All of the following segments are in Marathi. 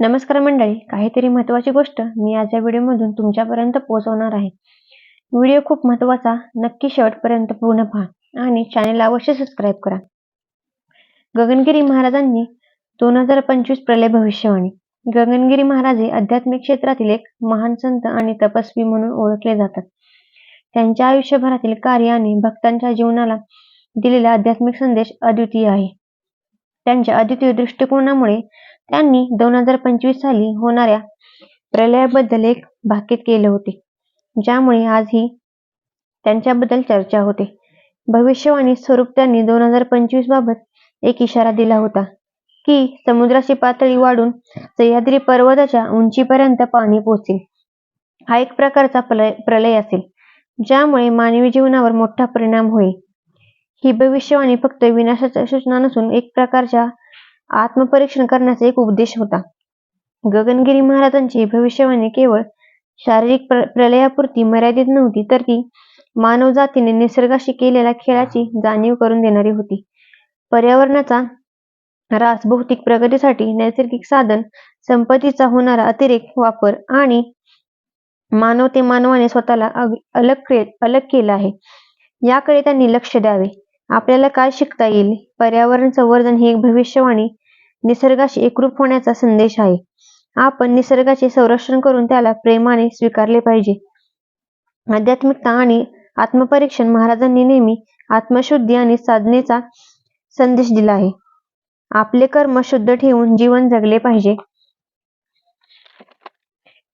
नमस्कार मंडळी काहीतरी महत्त्वाची गोष्ट मी आजच्या व्हिडिओमधून तुमच्यापर्यंत पोहोचवणार आहे. व्हिडिओ खूप महत्त्वाचा नक्की शेवटपर्यंत पूर्ण पहा आणि चॅनेलला अवश्य सबस्क्राईब करा. गगनगिरी महाराजांनी दोन हजार पंचवीस प्रलय भविष्यवाणी. गगनगिरी महाराज हे आध्यात्मिक क्षेत्रातील एक महान संत आणि तपस्वी म्हणून ओळखले जातात. त्यांच्या आयुष्यभरातील कार्य आणि भक्तांच्या जीवनाला दिलेला आध्यात्मिक संदेश अद्वितीय आहे. त्यांच्या अद्वितीय दृष्टिकोनामुळे त्यांनी दोन हजार पंचवीस साली होणाऱ्या प्रलयाबद्दल एक भाकीत केले होते. ज्यामुळे आजही त्यांच्याबद्दल चर्चा होते. भविष्यवाणी स्वरूप त्यांनी दोन हजार पंचवीस बाबत एक इशारा दिला होता की समुद्राची पातळी वाढून सह्याद्री पर्वताच्या उंचीपर्यंत पाणी पोचेल हा एक प्रकारचा प्रलय असेल ज्यामुळे मानवी जीवनावर मोठा परिणाम होईल. ही भविष्यवाणी फक्त विनाशाच्या सूचना नसून एक प्रकारच्या आत्मपरीक्षण करण्याचा एक उपदेश होता. गगनगिरी महाराजांची भविष्यवाणी केवळ शारीरिक प्रलयापुरती मर्यादित नव्हती तर ती मानवजातीने निसर्गाशी केलेल्या खेळाची जाणीव करून देणारी होती. पर्यावरणाचा रास भौतिक प्रगतीसाठी नैसर्गिक साधन संपत्तीचा होणारा अतिरेक वापर आणि मानवते मानवाने स्वतःला अलग अलग केलं आहे. याकडे त्यांनी लक्ष द्यावे. आपल्याला काय शिकता येईल? पर्यावरण संवर्धन ही एक भविष्यवाणी. निसर्गाशी एकरूप होण्याचा संदेश आहे. आपण निसर्गाचे संरक्षण करून त्याला प्रेमाने स्वीकारले पाहिजे. आध्यात्मिकता आणि आत्मपरीक्षण महाराजांनी नेहमी आत्मशुद्धी आणि साधनेचा संदेश दिला आहे. आपले कर्म शुद्ध ठेवून जीवन जगले पाहिजे.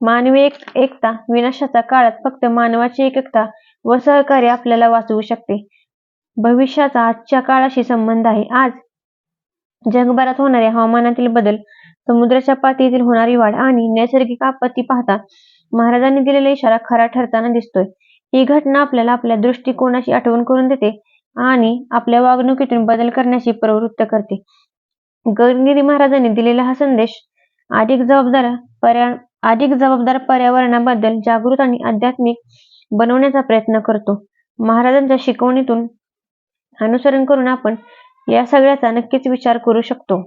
मानवी एक एकता विनाशाच्या काळात फक्त मानवाची एकता व सहकार्य आपल्याला वाचवू शकते. भविष्याचा आजच्या काळाशी संबंध आहे. आज जगभरात होणारे हवामानातील बदल समुद्राच्या पातळीतील होणारी वाढ आणि नैसर्गिक आपत्ती पाहता महाराजांनी दिलेला इशारा खरा ठरताना दिसतोय. ही घटना आपल्याला आपल्या दृष्टिकोनाची आठवण करून देते आणि आपल्या वागणुकीतून बदल करण्याची प्रवृत्त करते. गगनगिरी महाराजांनी दिलेला हा संदेश अधिक जबाबदार पर्या अधिक जबाबदार पर्यावरणाबद्दल जागृत आणि आध्यात्मिक बनवण्याचा प्रयत्न करतो. महाराजांच्या शिकवणीतून अनुसरण करून आपण या सगळ्याचा नक्कीच विचार करू शकतो.